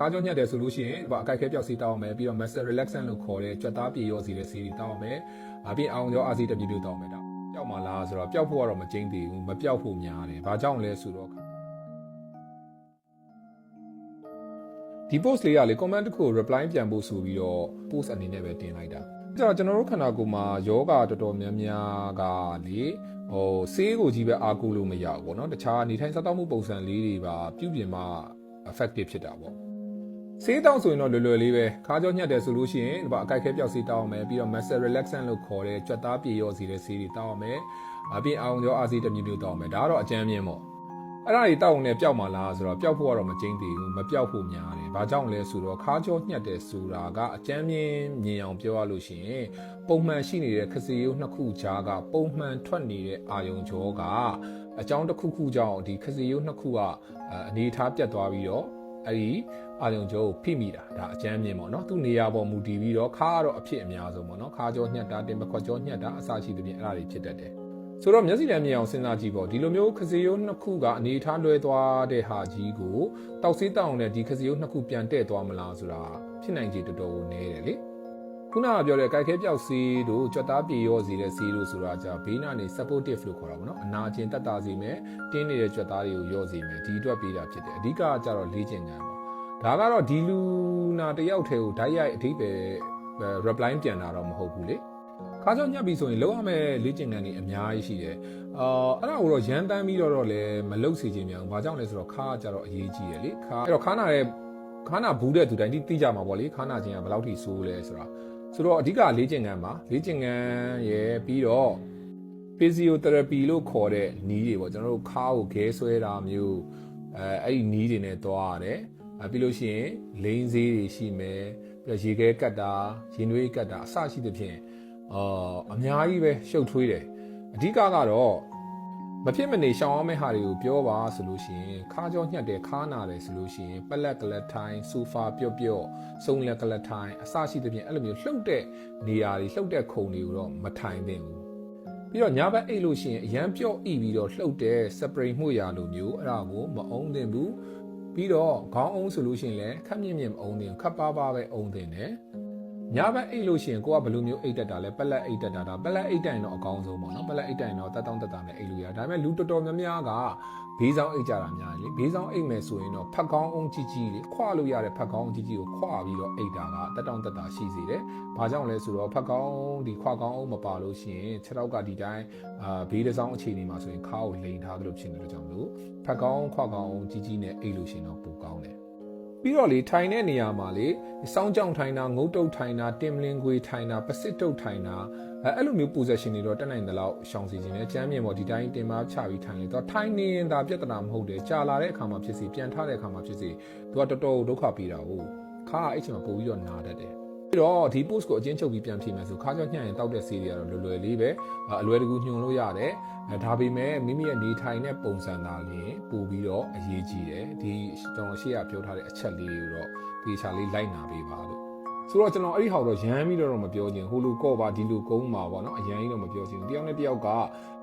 အားကြောညှက်တယ်ဆိုလို့ရှိရင်ဒီပါအကိုက်ခဲပြောက်စီတောင်းအောင်မယ်ပြီးတော့ muscle relaxant လို့ခေါ်တဲ့ကြွက်သားပြေရောစီတဲ့စီတွေတောင်းအောင်မယ်အပြင်အောင်ရောအာစီတပြည့်ပြည့်တောင်းအောင်မယ်ဒါပျောက်မှာလားဆိုတော့ပျောက်ဖို့ကတော့မကျင်းသေးဘူးမပျောက်ဖို့များတယ်ဘာကြောင့်လဲဆိုတော့ဒီ post လေးကလေ comment တစ်ခု reply ပြန်ဖို့ဆိုပြီးတော့ post အနေနဲ့ပဲတင်လိုက်တာအဲ့တော့ကျွန်တော်တို့ခန္ဓာကိုယ်မှာယောဂတော်တော်များများကလေဟိုဆေးကိုကြီးပဲအားကိုးလို့မရဘူးပေါ့နော်တခြားနေထိုင်စားသောက်မှုပုံစံလေးတွေပါပြုပြင်မှ effective ဖြစ်တာပေါ့ ဆေးတောင်းဆိုရင်တော့လွယ်လွယ်လေးပဲခါးကြောညှက်တယ်ဆိုလို့ရှိရင်ဒီပါအကိုက်ခဲပြောက်စီတောင်းအောင်မယ်ပြီးတော့ muscle relaxant လို့ခေါ်တဲ့ကြွက်သားပြေရောစီတဲ့ဆေးတွေတောင်းအောင်မယ်အပြင်အောင်ရောအာစီတစ်မျိုးမျိုးတောင်းအောင်မယ်ဒါကတော့အကျမ်းမြင့်ပေါ့အဲ့ဒါကြီးတောက်အောင်လည်းပျောက်မှာလားဆိုတော့ပျောက်ဖို့ကတော့မကျင်းသေးဘူးမပျောက်ဖို့များတယ်ဘာကြောင့်လဲဆိုတော့ခါးကြောညှက်တယ်ဆိုတာကအကျမ်းမြင့်မြင်အောင်ပြောရလို့ရှိရင်ပုံမှန်ရှိနေတဲ့ခစီယိုးနှစ်ခုကြားကပုံမှန်ထွက်နေတဲ့အာယုံကြောကအကြောင်းတစ်ခုခုကြောင့်ဒီခစီယိုးနှစ်ခုကအနေထားပြတ်သွားပြီးတော့ အဲ့ဒီအာယုံကြောကိုဖိမိတာဒါအကျမ်းမြင်ပေါ့နော်သူ့နေရာပေါ်မူတည်ပြီးတော့ခါကတော့အဖြစ်အများဆုံးပေါ့နော်ခါကြောညှက်တာတင်ပခွက်ကြောညှက်တာအစရှိသဖြင့်အဲ့ဒါတွေဖြစ်တတ်တယ်ဆိုတော့မျက်စိလည်းမြင်အောင်စဉ်းစားကြည့်ပေါ့ဒီလိုမျိုးခစီယိုးနှစ်ခုကအနေထားလွဲသွားတဲ့ဟာကြီးကိုတောက်စေးတောက်အောင်နဲ့ဒီခစီယိုးနှစ်ခုပြန်တဲ့သွားမလားဆိုတာဖြစ်နိုင်ခြေတော်တော်ကိုနည်းတယ်လေ ခုနကပြောတဲ့ကြိုက်ခဲပြောက်စီးတို့ကြွက်သားပြေရောစီတဲ့စီးတို့ဆိုတာじゃဘေးနာနေ supportive လို့ခေါ်တာပေါ့နော်အနာကျင်တက်တာစီမယ်တင်းနေတဲ့ကြွက်သားတွေကိုရောစီမယ်ဒီအတွက်ပေးတာဖြစ်တယ်အဓိကကကြတော့လေ့ကျင့်ခန်းပေါ့ဒါကတော့ဒီလူနာတယောက်တည်းကိုဓာတ်ရိုက်အဓိပ္ပာယ် reply ပြန်တာတော့မဟုတ်ဘူးလေခါကြောင့်ညှပ်ပြီးဆိုရင်လောက်ရမယ်လေ့ကျင့်ခန်းတွေအများကြီးရှိတယ်အာအဲ့ဒါကိုတော့ရန်တမ်းပြီးတော့တော့လည်းမလုပ်စီခြင်းများဘူးဘာကြောင့်လဲဆိုတော့ခါကကြတော့အရေးကြီးတယ်လေခါအဲ့တော့ခါနာတဲ့ခါနာဘူးတဲ့သူတိုင်းသိကြမှာပေါ့လေခါနာခြင်းကဘယ်လောက်ထိဆိုးလဲဆိုတာ ဆိုတော့အဓိကလေ့ကျင့်ခန်းပါလေ့ကျင့်ခန်းရဲ့ပြီးတော့ physiotherapy လို့ခေါ်တဲ့နီးတွေပေါ့ကျွန်တော်တို့ခါကိုခဲဆွဲတာမျိုးအဲအဲ့ဒီနီးတွေနဲ့သွားရတယ်အဲပြီးလို့ရှိရင်လိန်ဆေးတွေရှိမယ်ပြီးတော့ရေခဲကတ်တာရင်နွေးကတ်တာအစရှိသဖြင့်အာအများကြီးပဲရှုပ်ထွေးတယ်အဓိကကတော့ မဖြစ်မနေရှောင်အောင်မဲ့ဟာတွေကိုပြောပါဆိုလို့ရှိရင်ခါကြောညှက်တယ်ခါနာတယ်ဆိုလို့ရှိရင်ပလက်ကလတ်ထိုင်းဆူဖာပြုတ်ပြုတ်စုံလက်ကလတ်ထိုင်းအစရှိသဖြင့်အဲ့လိုမျိုးလှုပ်တဲ့နေရာတွေလှုပ်တဲ့ခုံတွေကိုတော့မထိုင်သင့်ဘူးပြီးတော့ညာဘက်အိတ်လို့ရှိရင်အရန်ပြော့ဣပြီးတော့လှုပ်တဲ့စပရိတ်မှုရာလိုမျိုးအဲ့ဒါကိုမအုံးသင့်ဘူးပြီးတော့ခေါင်းအုံးဆိုလို့ရှိရင်လည်းခက်မြင့်မြင့်မအုံးသင့်ဘူးခပ်ပါးပါးပဲအုံးသင့်တယ် ညာဘက်အိတ်လို့ရှိရင်ကိုကဘယ်လိုမျိုးအိတ်တက်တာလဲပလက်အိတ်တက်တာဒါပလက်အိတ်တိုင်တော့အကောင်းဆုံးပေါ့နော်ပလက်အိတ်တိုင်တော့တက်တောင့်တက်တာနဲ့အိတ်လို့ရဒါပေမဲ့လူတော်တော်များများကဘေးဆောင်အိတ်ကြတာများတယ်လေဘေးဆောင်အိတ်မယ်ဆိုရင်တော့ဖက်ကောင်းအုံးကြီးကြီးလေခွလို့ရတဲ့ဖက်ကောင်းကြီးကြီးကိုခွပြီးတော့အိတ်တာကတက်တောင့်တက်တာရှိစေတယ်ဘာကြောင့်လဲဆိုတော့ဖက်ကောင်းဒီခွကောင်းအုံးမပါလို့ရှိရင်ခြေထောက်ကဒီတိုင်းအာဘေးတစ်ဆောင်အခြေအနေမှာဆိုရင်ခါကိုလိန်ထားသလိုဖြစ်နေလို့ကြောင့်မလို့ဖက်ကောင်းခွကောင်းအုံးကြီးကြီးနဲ့အိတ်လို့ရှိရင်တော့ပိုကောင်းတယ် ပြီးတော့လေထိုင်တဲ့နေရာမှာလေစောင်းကြောင်ထိုင်တာငုတ်တုတ်ထိုင်တာတင်မလင်ခွေထိုင်တာပစစ်တုတ်ထိုင်တာအဲအဲ့လိုမျိုး position တွေတော့တက်နိုင်တဲ့လောက်ရှောင်စီခြင်းနဲ့ကြမ်းမြင်ပေါ်ဒီတိုင်းတင်မချပြီးထိုင်လေတော့ထိုင်နေရင်ဒါပြဿနာမဟုတ်တယ်ကြာလာတဲ့အခါမှာဖြစ်စီပြန်ထားတဲ့အခါမှာဖြစ်စီသူကတော်တော်ဒုက္ခပေးတာဟုတ်ခါအဲ့ချိန်မှာပို့ပြီးတော့နာတတ်တယ် ပြီးတော့ဒီ post ကိုအချင်းချုပ်ပြီးပြန်ဖြေမယ်ဆိုခါကြောညှက်ရင်တောက်တဲ့စီးတွေကတော့လွယ်လွယ်လေးပဲအလွယ်တကူညွှန်လို့ရတယ်အဲဒါပေမဲ့မိမိရဲ့နေထိုင်တဲ့ပုံစံသားလေးပို့ပြီးတော့အရေးကြီးတယ်ဒီကျွန်တော်ရှေ့ကပြောထားတဲ့အချက်လေးကိုတော့ဒီချာလေးလိုက်နာပေးပါလို့ ဆိုတော့ကျွန်တော်အဲ့ဒီဟာကိုတော့ရမ်းပြီးတော့မပြောချင်ဟိုလိုကော့ပါဒီလိုကုန်းပါပေါ့နော်အရန်ကြီးတော့မပြောချင်ဘူးတယောက်နဲ့တယောက်က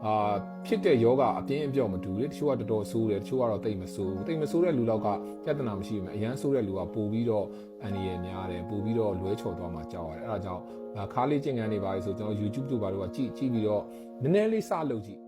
အာဖြစ်တဲ့ယောဂအပြင်းအပြော့မတူလေတချို့ကတော်တော်ဆိုးတယ်တချို့ကတော့တိတ်မဆိုးဘူးတိတ်မဆိုးတဲ့လူလောက်ကပြဿနာမရှိဘူးအရန်ဆိုးတဲ့လူကပို့ပြီးတော့အန်ဒီရများတယ်ပို့ပြီးတော့လွဲချော်သွားမှကြောက်ရတယ်အဲ့ဒါကြောင့်ခါးလေးကျင့်ခန်းတွေပါလေဆိုကျွန်တော် YouTube တို့ပါတော့ကြည့်ကြည့်ပြီးတော့နည်းနည်းလေးစလုပ်ကြည့်